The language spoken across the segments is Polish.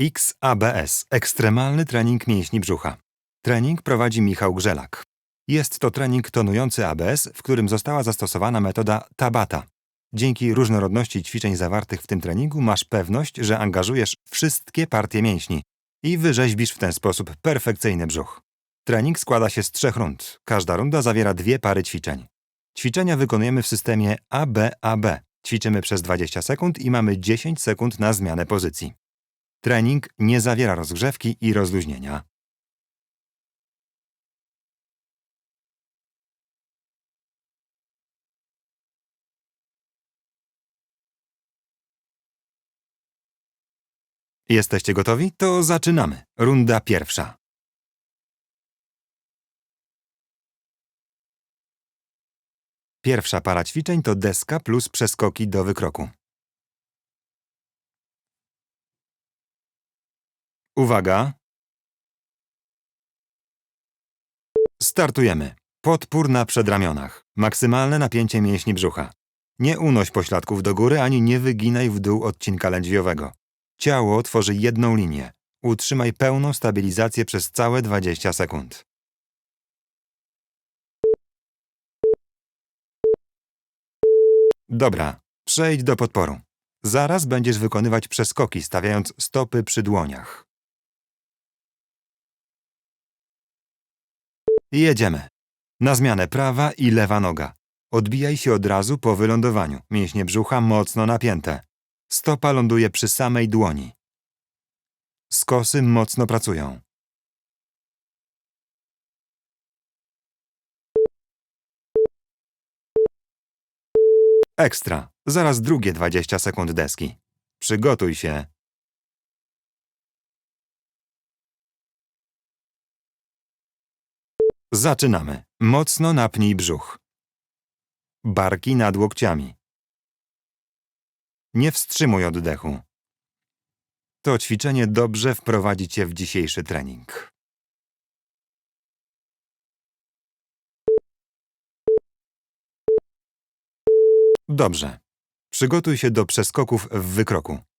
XABS ekstremalny trening mięśni brzucha. Trening prowadzi Michał Grzelak. Jest to trening tonujący ABS, w którym została zastosowana metoda Tabata. Dzięki różnorodności ćwiczeń zawartych w tym treningu masz pewność, że angażujesz wszystkie partie mięśni i wyrzeźbisz w ten sposób perfekcyjny brzuch. Trening składa się z trzech rund. Każda runda zawiera dwie pary ćwiczeń. Ćwiczenia wykonujemy w systemie ABAB. Ćwiczymy przez 20 sekund i mamy 10 sekund na zmianę pozycji. Trening nie zawiera rozgrzewki i rozluźnienia. Jesteście gotowi? To zaczynamy. Runda pierwsza. Pierwsza para ćwiczeń to deska plus przeskoki do wykroku. Uwaga! Startujemy. Podpór na przedramionach. Maksymalne napięcie mięśni brzucha. Nie unoś pośladków do góry ani nie wyginaj w dół odcinka lędźwiowego. Ciało tworzy jedną linię. Utrzymaj pełną stabilizację przez całe 20 sekund. Dobra, przejdź do podporu. Zaraz będziesz wykonywać przeskoki, stawiając stopy przy dłoniach. Jedziemy. Na zmianę prawa i lewa noga. Odbijaj się od razu po wylądowaniu. Mięśnie brzucha mocno napięte. Stopa ląduje przy samej dłoni. Skosy mocno pracują. Ekstra. Zaraz drugie 20 sekund deski. Przygotuj się. Zaczynamy. Mocno napnij brzuch. Barki nad łokciami. Nie wstrzymuj oddechu. To ćwiczenie dobrze wprowadzi Cię w dzisiejszy trening. Dobrze. Przygotuj się do przeskoków w wykroku.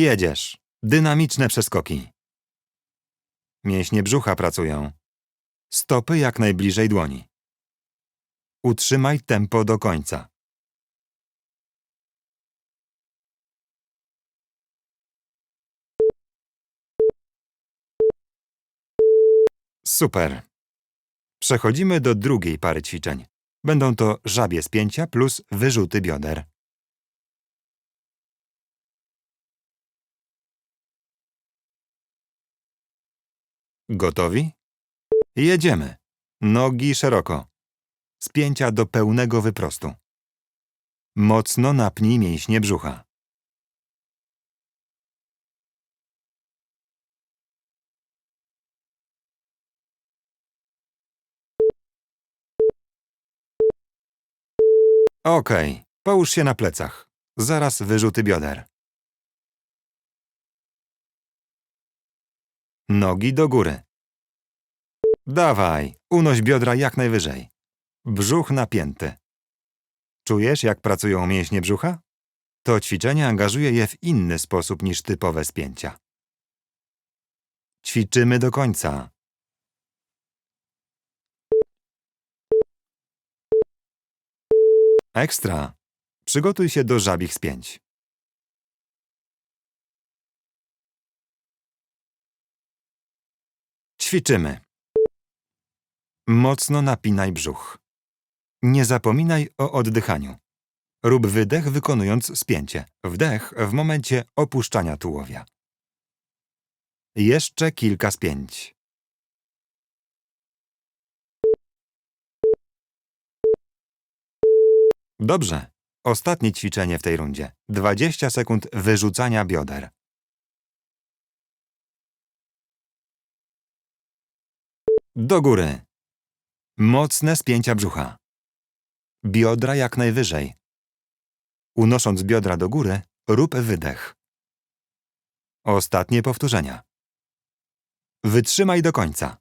Jedziesz. Dynamiczne przeskoki. Mięśnie brzucha pracują. Stopy jak najbliżej dłoni. Utrzymaj tempo do końca. Super. Przechodzimy do drugiej pary ćwiczeń. Będą to żabie spięcia plus wyrzuty bioder. Gotowi? Jedziemy. Nogi szeroko. Spięcia do pełnego wyprostu. Mocno napnij mięśnie brzucha. Okej, połóż się na plecach. Zaraz wyrzuty bioder. Nogi do góry. Dawaj, unoś biodra jak najwyżej. Brzuch napięty. Czujesz, jak pracują mięśnie brzucha? To ćwiczenie angażuje je w inny sposób niż typowe spięcia. Ćwiczymy do końca. Ekstra. Przygotuj się do żabich spięć. Ćwiczymy. Mocno napinaj brzuch. Nie zapominaj o oddychaniu. Rób wydech wykonując spięcie. Wdech w momencie opuszczania tułowia. Jeszcze kilka spięć. Dobrze. Ostatnie ćwiczenie w tej rundzie. 20 sekund wyrzucania bioder. Do góry. Mocne spięcia brzucha. Biodra jak najwyżej. Unosząc biodra do góry, rób wydech. Ostatnie powtórzenia. Wytrzymaj do końca.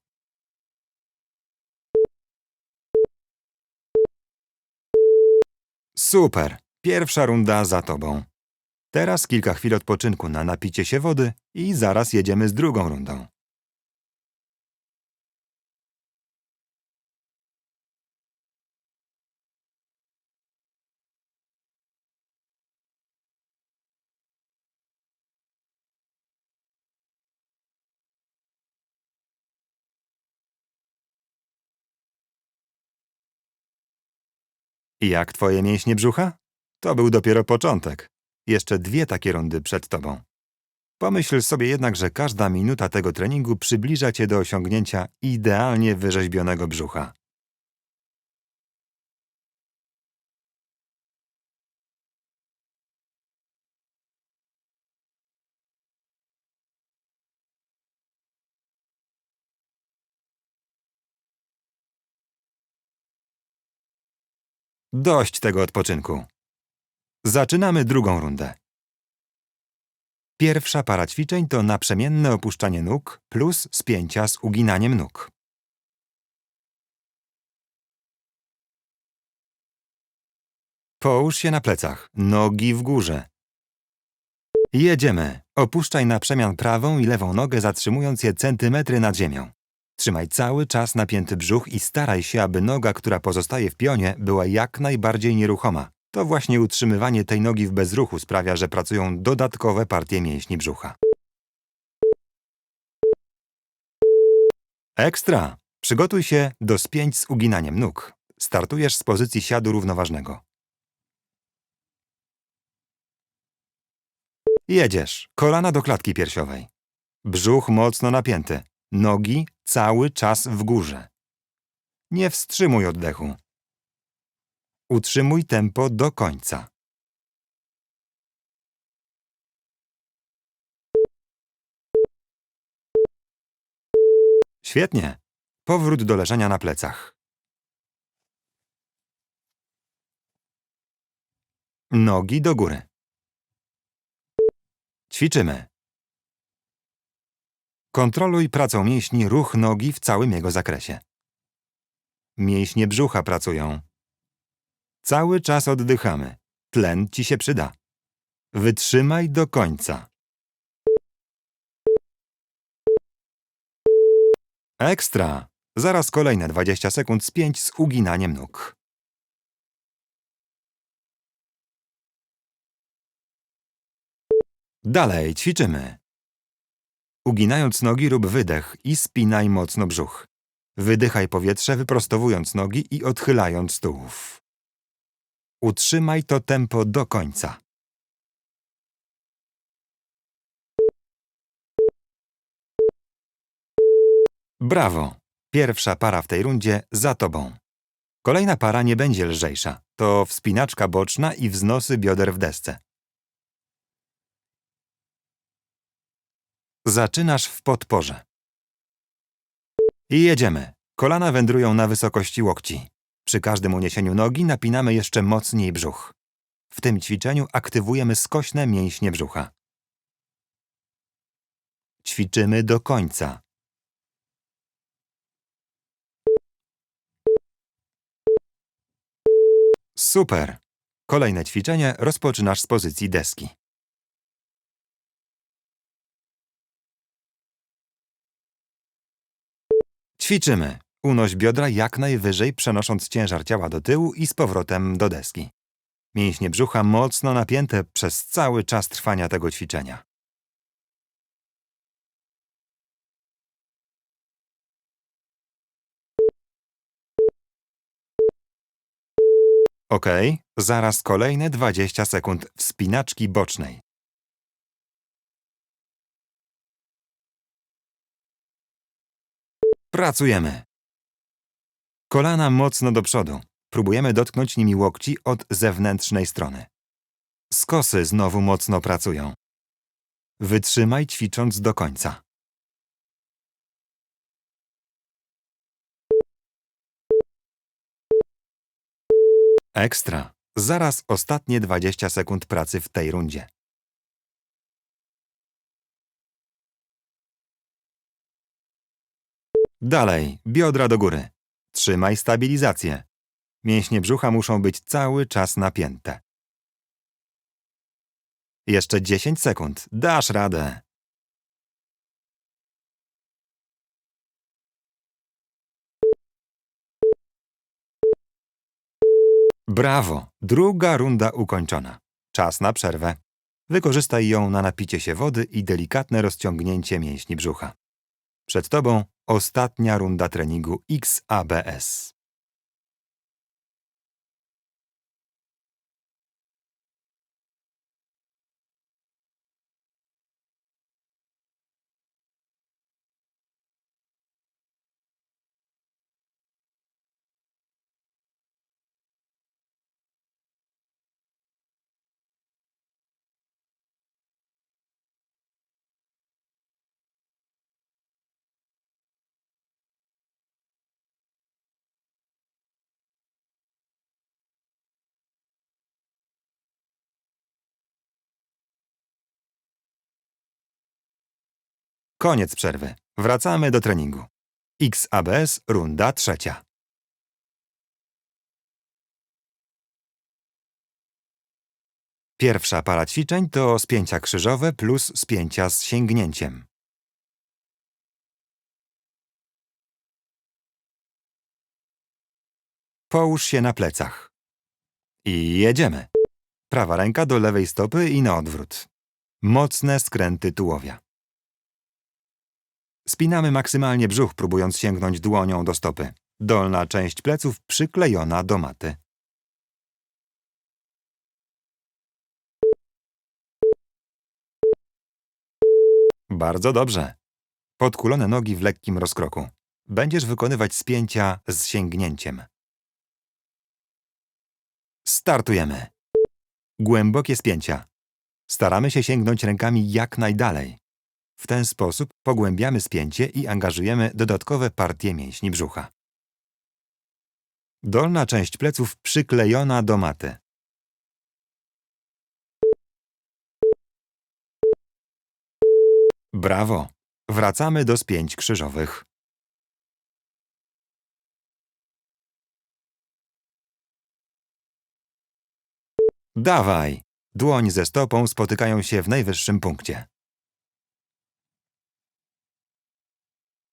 Super! Pierwsza runda za tobą. Teraz kilka chwil odpoczynku na napicie się wody i zaraz jedziemy z drugą rundą. Jak twoje mięśnie brzucha? To był dopiero początek. Jeszcze dwie takie rundy przed tobą. Pomyśl sobie jednak, że każda minuta tego treningu przybliża cię do osiągnięcia idealnie wyrzeźbionego brzucha. Dość tego odpoczynku. Zaczynamy drugą rundę. Pierwsza para ćwiczeń to naprzemienne opuszczanie nóg plus spięcia z uginaniem nóg. Połóż się na plecach, nogi w górze. Jedziemy. Opuszczaj na przemian prawą i lewą nogę, zatrzymując je centymetry nad ziemią. Trzymaj cały czas napięty brzuch i staraj się, aby noga, która pozostaje w pionie, była jak najbardziej nieruchoma. To właśnie utrzymywanie tej nogi w bezruchu sprawia, że pracują dodatkowe partie mięśni brzucha. Ekstra! Przygotuj się do spięć z uginaniem nóg. Startujesz z pozycji siadu równoważnego. Jedziesz. Kolana do klatki piersiowej. Brzuch mocno napięty. Nogi cały czas w górze. Nie wstrzymuj oddechu. Utrzymuj tempo do końca. Świetnie. Powrót do leżenia na plecach. Nogi do góry. Ćwiczymy. Kontroluj pracą mięśni ruch nogi w całym jego zakresie. Mięśnie brzucha pracują. Cały czas oddychamy. Tlen ci się przyda. Wytrzymaj do końca. Ekstra! Zaraz kolejne 20 sekund spięć z uginaniem nóg. Dalej ćwiczymy. Uginając nogi rób wydech i spinaj mocno brzuch. Wydychaj powietrze wyprostowując nogi i odchylając tułów. Utrzymaj to tempo do końca. Brawo! Pierwsza para w tej rundzie za tobą. Kolejna para nie będzie lżejsza. To wspinaczka boczna i wznosy bioder w desce. Zaczynasz w podporze. I jedziemy. Kolana wędrują na wysokości łokci. Przy każdym uniesieniu nogi napinamy jeszcze mocniej brzuch. W tym ćwiczeniu aktywujemy skośne mięśnie brzucha. Ćwiczymy do końca. Super! Kolejne ćwiczenie rozpoczynasz z pozycji deski. Ćwiczymy. Unoś biodra jak najwyżej, przenosząc ciężar ciała do tyłu i z powrotem do deski. Mięśnie brzucha mocno napięte przez cały czas trwania tego ćwiczenia. Ok, zaraz kolejne 20 sekund wspinaczki bocznej. Pracujemy. Kolana mocno do przodu. Próbujemy dotknąć nimi łokci od zewnętrznej strony. Skosy znowu mocno pracują. Wytrzymaj ćwicząc do końca. Ekstra. Zaraz ostatnie 20 sekund pracy w tej rundzie. Dalej, biodra do góry. Trzymaj stabilizację. Mięśnie brzucha muszą być cały czas napięte. Jeszcze 10 sekund. Dasz radę. Brawo! Druga runda ukończona. Czas na przerwę. Wykorzystaj ją na napicie się wody i delikatne rozciągnięcie mięśni brzucha. Przed Tobą ostatnia runda treningu XABS. Koniec przerwy. Wracamy do treningu. XABS runda trzecia. Pierwsza para ćwiczeń to spięcia krzyżowe plus spięcia z sięgnięciem. Połóż się na plecach. I jedziemy. Prawa ręka do lewej stopy i na odwrót. Mocne skręty tułowia. Spinamy maksymalnie brzuch, próbując sięgnąć dłonią do stopy. Dolna część pleców przyklejona do maty. Bardzo dobrze. Podkulone nogi w lekkim rozkroku. Będziesz wykonywać spięcia z sięgnięciem. Startujemy. Głębokie spięcia. Staramy się sięgnąć rękami jak najdalej. W ten sposób pogłębiamy spięcie i angażujemy dodatkowe partie mięśni brzucha. Dolna część pleców przyklejona do maty. Brawo! Wracamy do spięć krzyżowych. Dawaj! Dłoń ze stopą spotykają się w najwyższym punkcie.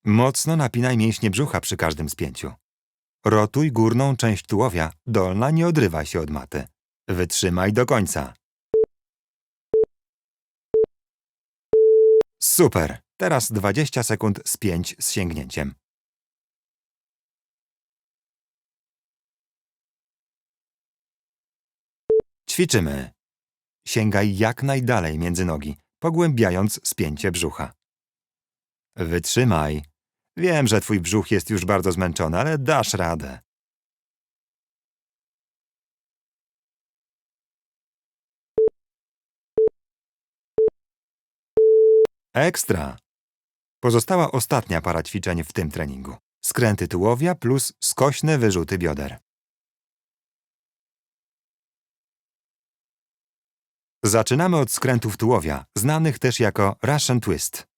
Mocno napinaj mięśnie brzucha przy każdym spięciu. Rotuj górną część tułowia, dolna nie odrywa się od maty. Wytrzymaj do końca. Super! Teraz 20 sekund spięć z sięgnięciem. Ćwiczymy. Sięgaj jak najdalej między nogi, pogłębiając spięcie brzucha. Wytrzymaj. Wiem, że twój brzuch jest już bardzo zmęczony, ale dasz radę. Ekstra! Pozostała ostatnia para ćwiczeń w tym treningu. Skręty tułowia plus skośne wyrzuty bioder. Zaczynamy od skrętów tułowia, znanych też jako Russian Twist.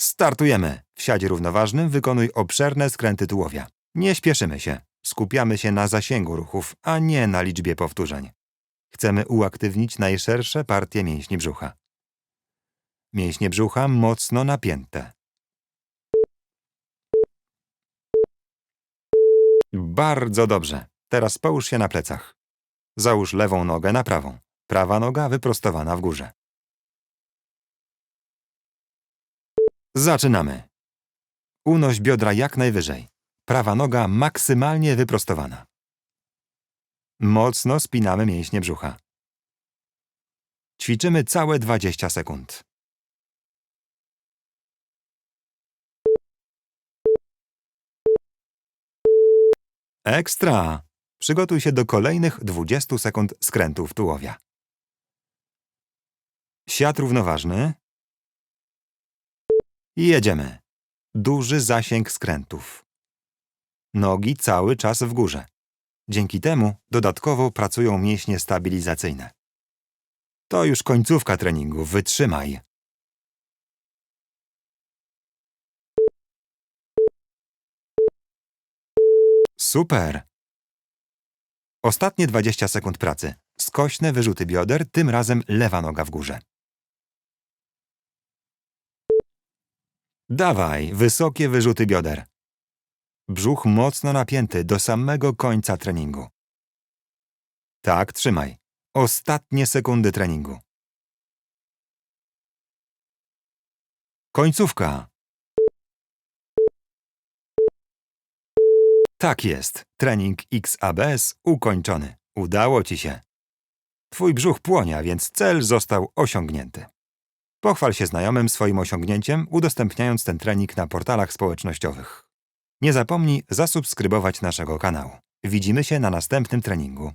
Startujemy! W siadzie równoważnym wykonuj obszerne skręty tułowia. Nie śpieszymy się. Skupiamy się na zasięgu ruchów, a nie na liczbie powtórzeń. Chcemy uaktywnić najszersze partie mięśni brzucha. Mięśnie brzucha mocno napięte. Bardzo dobrze. Teraz połóż się na plecach. Załóż lewą nogę na prawą. Prawa noga wyprostowana w górze. Zaczynamy. Unoś biodra jak najwyżej. Prawa noga maksymalnie wyprostowana. Mocno spinamy mięśnie brzucha. Ćwiczymy całe 20 sekund. Ekstra! Przygotuj się do kolejnych 20 sekund skrętów tułowia. Siat równoważny. I jedziemy. Duży zasięg skrętów. Nogi cały czas w górze. Dzięki temu dodatkowo pracują mięśnie stabilizacyjne. To już końcówka treningu, wytrzymaj. Super! Ostatnie 20 sekund pracy. Skośne wyrzuty bioder, tym razem lewa noga w górze. Dawaj, wysokie wyrzuty bioder. Brzuch mocno napięty do samego końca treningu. Tak, trzymaj. Ostatnie sekundy treningu. Końcówka. Tak jest. Trening XABS ukończony. Udało ci się. Twój brzuch płonie, a więc cel został osiągnięty. Pochwal się znajomym swoim osiągnięciem, udostępniając ten trening na portalach społecznościowych. Nie zapomnij zasubskrybować naszego kanału. Widzimy się na następnym treningu.